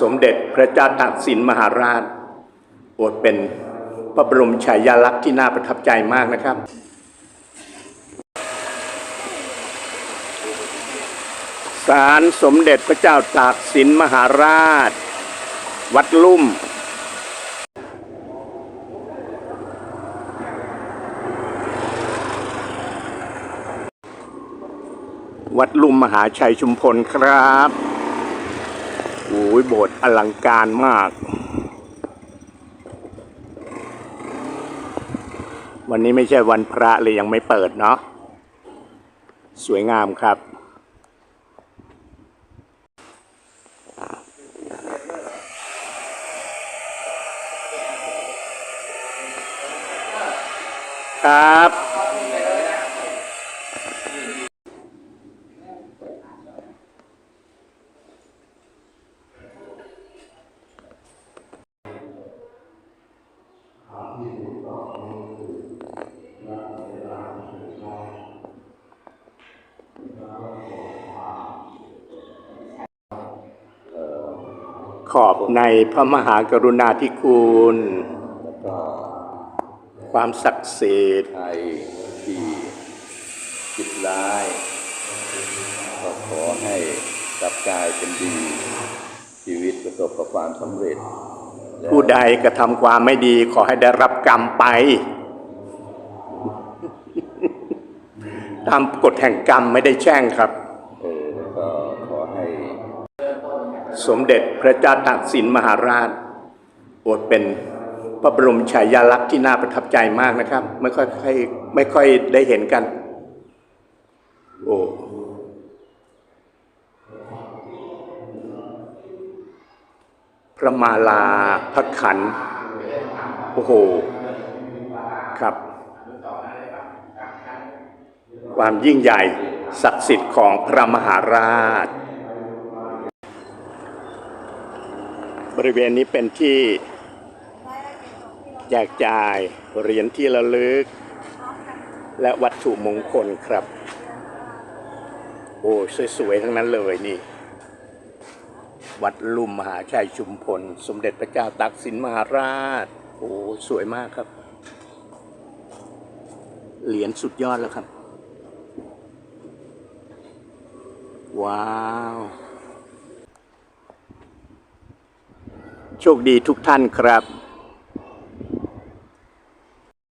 สมเด็จพระเจ้าตากสินมหาราชโอดเป็นพระบรมฉายาลักษณ์ที่น่าประทับใจมากนะครับ ศาลสมเด็จพระเจ้าตากสินมหาราช วัดลุ่ม วัดลุ่มมหาชัยชุมพลครับ โอ้ยโบสถ์อลังการมาก วันนี้ไม่ใช่วันพระเลยยังไม่เปิดเนาะสวยงามครับ ครับ ขอบในพระมหากรุณาธิคุณแล้วก็ความศักดิ์สิทธิ์ที่คิดร้ายก็ขอให้กลับกลายเป็นดี ชีวิตประสบกับความสำเร็จ ผู้ใดกระทำความไม่ดีขอให้ได้รับกรรมไป ตามกฎแห่งกรรมไม่ได้แช่งครับ เออแล้วก็ขอให้ สมเด็จพระเจ้าตากสินมหาราชโอดเป็นพระบรมฉายาลักษณ์ที่น่าประทับใจมากนะครับ ไม่ค่อยค่อยไม่ค่อยได้เห็นกัน โอ้ ระมาลาพระขัน โอ้โห ครับ ความยิ่งใหญ่ศักดิ์สิทธิ์ของพระมหาราช บริเวณนี้เป็นที่แจกจ่ายเหรียญที่ระลึก และวัตถุมงคลครับ โอ้ สวยๆ ทั้งนั้นเลยนี่ วัดลุ่มมหาชัยชุมพล สมเด็จพระเจ้าตากสินมหาราช โอ้สวยมากครับ เหรียญสุดยอดแล้วครับ ว้าว โชคดีทุกท่านครับ